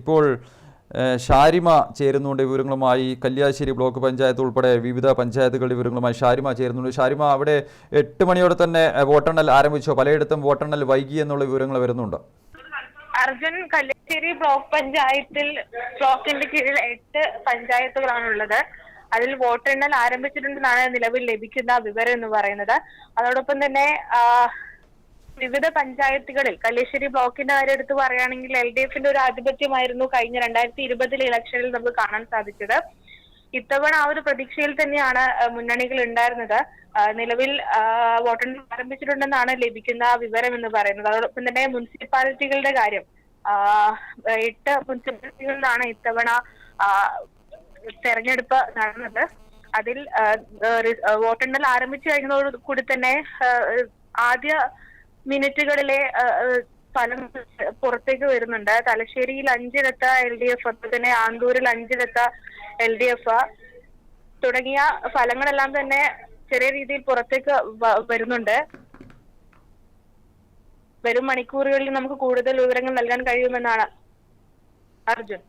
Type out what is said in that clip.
ഇപ്പോൾ ഷാരിമ ചേരുന്നുണ്ട് വിവരങ്ങളുമായി. കല്യാശ്ശേരി ബ്ലോക്ക് പഞ്ചായത്ത് ഉൾപ്പെടെ വിവിധ പഞ്ചായത്തുകളുടെ വിവരങ്ങളുമായി ഷാരിമ ചേരുന്നുണ്ട്. ഷാരിമ അവിടെ എട്ട് മണിയോടെ തന്നെ വോട്ടെണ്ണൽ ആരംഭിച്ചോ? പലയിടത്തും വോട്ടെണ്ണൽ വൈകി എന്നുള്ള വിവരങ്ങൾ വരുന്നുണ്ട്? അർജുൻ കല്യാശ്ശേരി ബ്ലോക്ക് പഞ്ചായത്തിൽ ബ്ലോക്കിന്റെ കീഴിൽ എട്ട് പഞ്ചായത്തുകളാണുള്ളത്. അതിൽ വോട്ടെണ്ണൽ ആരംഭിച്ചിട്ടുണ്ടെന്നാണ് നിലവിൽ ലഭിക്കുന്ന വിവരം എന്ന് പറയുന്നത്. അതോടൊപ്പം തന്നെ വിവിധ പഞ്ചായത്തുകളിൽ കല്ലേശ്ശേരി ബ്ലോക്കിന്റെ കാര്യം എടുത്ത് പറയുകയാണെങ്കിൽ എൽ ഡി എഫിന്റെ ഒരു ആധിപത്യമായിരുന്നു കഴിഞ്ഞ രണ്ടായിരത്തി ഇരുപതിലെ ഇലക്ഷനിൽ നമുക്ക് കാണാൻ സാധിച്ചത്. ഇത്തവണ ആ ഒരു പ്രതീക്ഷയിൽ തന്നെയാണ് മുന്നണികൾ ഉണ്ടായിരുന്നത്. നിലവിൽ വോട്ടെണ്ണൽ ആരംഭിച്ചിട്ടുണ്ടെന്നാണ് ലഭിക്കുന്ന വിവരം എന്ന് പറയുന്നത്. അതോടൊപ്പം തന്നെ മുനിസിപ്പാലിറ്റികളുടെ കാര്യം എട്ട് മുനിസിപ്പാലിറ്റികളിലാണ് ഇത്തവണ തെരഞ്ഞെടുപ്പ് നടന്നത്. അതിൽ വോട്ടെണ്ണൽ ആരംഭിച്ചു കഴിഞ്ഞതോട് കൂടി തന്നെ ആദ്യ മിനിറ്റുകളിലെ ഫലം പുറത്തേക്ക് വരുന്നുണ്ട്. തലശ്ശേരിയിൽ അഞ്ചിടത്ത് എൽ ഡി എഫ് അതുപോലെ തന്നെ ആന്തൂരിൽ അഞ്ചിടത്ത് എൽ ഡി എഫ്. തുടങ്ങിയ ഫലങ്ങളെല്ലാം തന്നെ ചെറിയ രീതിയിൽ പുറത്തേക്ക് വരുന്നുണ്ട്. വരും മണിക്കൂറുകളിൽ നമുക്ക് കൂടുതൽ വിവരങ്ങൾ നൽകാൻ കഴിയുമെന്നാണ് അർജുൻ.